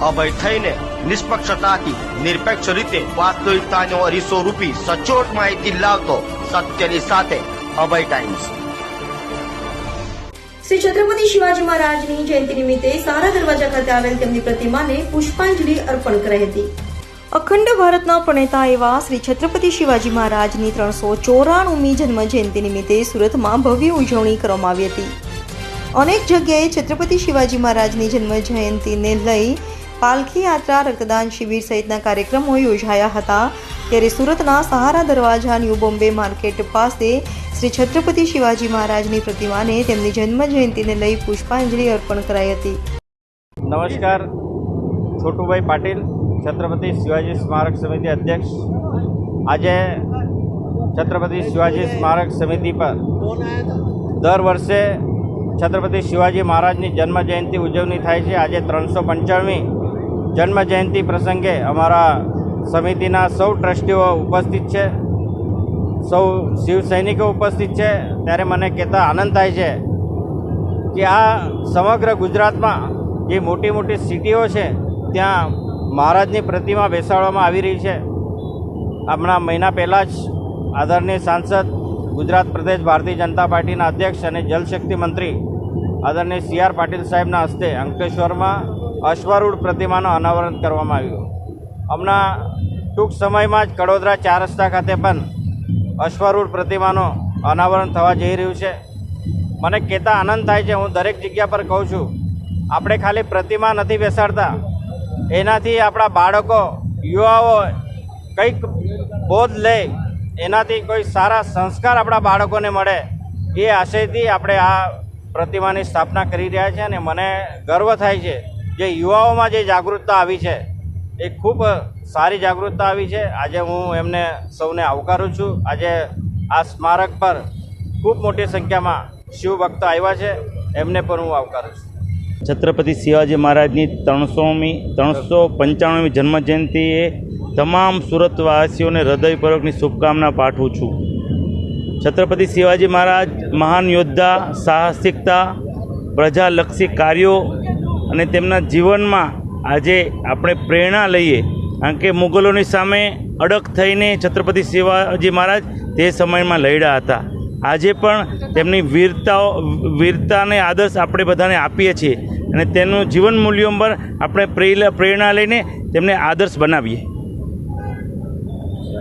અભય થઈને નિષ્પક્ષતાથી, નિરપેક્ષ રીતે વાસ્તવિકતાનો અરીસો રૂપી સચોટ માહિતી લાવતો સત્યની સાથે અભય ટાઈમ્સ શ્રી છત્રપતિ શિવાજી મહારાજની જયંતિ નિમિત્તે સારા દરવાજા ખાતે આવેલ તેમની પ્રતિમાને પુષ્પાંજલિ અર્પણ કરી હતી. અખંડ ભારતના પ્રણેતા એવા શ્રી છત્રપતિ શિવાજી મહારાજની ત્રણસો ચોરાણુમી જન્મ જયંતિ નિમિત્તે સુરતમાં ભવ્ય ઉજવણી કરવામાં આવી હતી. અનેક જગ્યાએ છત્રપતિ શિવાજી મહારાજની જન્મ જયંતિને લઈ પાલખી યાત્રા, રક્તદાન શિબિર સહિતના કાર્યક્રમો યોજાયા હતા. ત્યારે સુરતના સહારા દરવાજા, ન્યૂ બોમ્બે માર્કેટ પાસે શ્રી છત્રપતિ શિવાજી મહારાજની પ્રતિમાને તેમની જન્મ જયંતિને લઈ પુષ્પાંજલિ અર્પણ કરાઈ હતી. નમસ્કાર. છોટુભાઈ પાટીલ, છત્રપતિ શિવાજી સ્મારક સમિતિ અધ્યક્ષ. આજે છત્રપતિ શિવાજી સ્મારક સમિતિ પર દર વર્ષે છત્રપતિ શિવાજી મહારાજની જન્મ જયંતિ ઉજવણી થાય છે. આજે ત્રણસો પંચાણમી જન્મ જયંતિ પ્રસંગે અમારા સમિતિના સૌ ટ્રસ્ટીઓ ઉપસ્થિત છે. સૌ શિવ સૈનિકો ઉપસ્થિત છે. ત્યારે મને કહેતા આનંદ થાય છે કે આ સમગ્ર ગુજરાતમાં જે મોટી મોટી સિટીઓ છે, ત્યાં મહારાજની પ્રતિમા બેસાડવામાં આવી રહી છે. હમણાં મહિના પહેલાં જ આદરણીય સાંસદ ગુજરાત પ્રદેશ ભારતીય જનતા પાર્ટીના અધ્યક્ષ અને જલશક્તિ મંત્રી આદરણીય સી આર પાટીલ સાહેબના હસ્તે અંકલેશ્વરમાં અશ્વારૂઢ પ્રતિમાનું અનાવરણ કરવામાં આવ્યું. હમણાં ટૂંક સમયમાં જ કડોદરા ચાર રસ્તા ખાતે પણ અશ્વરૂઢ પ્રતિમાનું અનાવરણ થવા જઈ રહ્યું છે. મને કહેતા આનંદ થાય છે, હું દરેક જગ્યા પર કહું છું, આપણે ખાલી પ્રતિમા નથી બેસાડતા. એનાથી આપણા બાળકો, યુવાઓ કંઈક બોધ લે, એનાથી કોઈ સારા સંસ્કાર આપણા બાળકોને મળે, એ આશયથી આપણે આ પ્રતિમાની સ્થાપના કરી રહ્યા છે અને મને ગર્વ થાય છે. જે યુવાઓમાં જે જાગૃતતા આવી છે, એ ખૂબ સારી જાગૃતતા આવી છે. આજે હું એમને સૌને આવકારું છું. આજે આ સ્મારક પર ખૂબ મોટી સંખ્યામાં શિવભક્ત આવ્યા છે. એમને પણ હું આવકારું છું. છત્રપતિ શિવાજી મહારાજની ત્રણસોમી ત્રણસો પંચાણુંમી જન્મજયંતિએ તમામ સુરતવાસીઓને હૃદયપૂર્વકની શુભકામના પાઠવું છું. છત્રપતિ શિવાજી મહારાજ, મહાન યોદ્ધા, સાહસિકતા, પ્રજાલક્ષી કાર્યો અને તેમના જીવનમાં આજે આપણે પ્રેરણા લઈએ. કારણ કે મુગલોની સામે અડગ થઈને છત્રપતિ શિવાજી મહારાજ તે સમયમાં લડ્યા હતા. આજે પણ તેમની વીરતાઓ, વીરતાને આદર્શ આપણે બધાને આપીએ છીએ. અને તેનું જીવન મૂલ્યો પર આપણે પ્રેરણા લઈને તેમને આદર્શ બનાવીએ.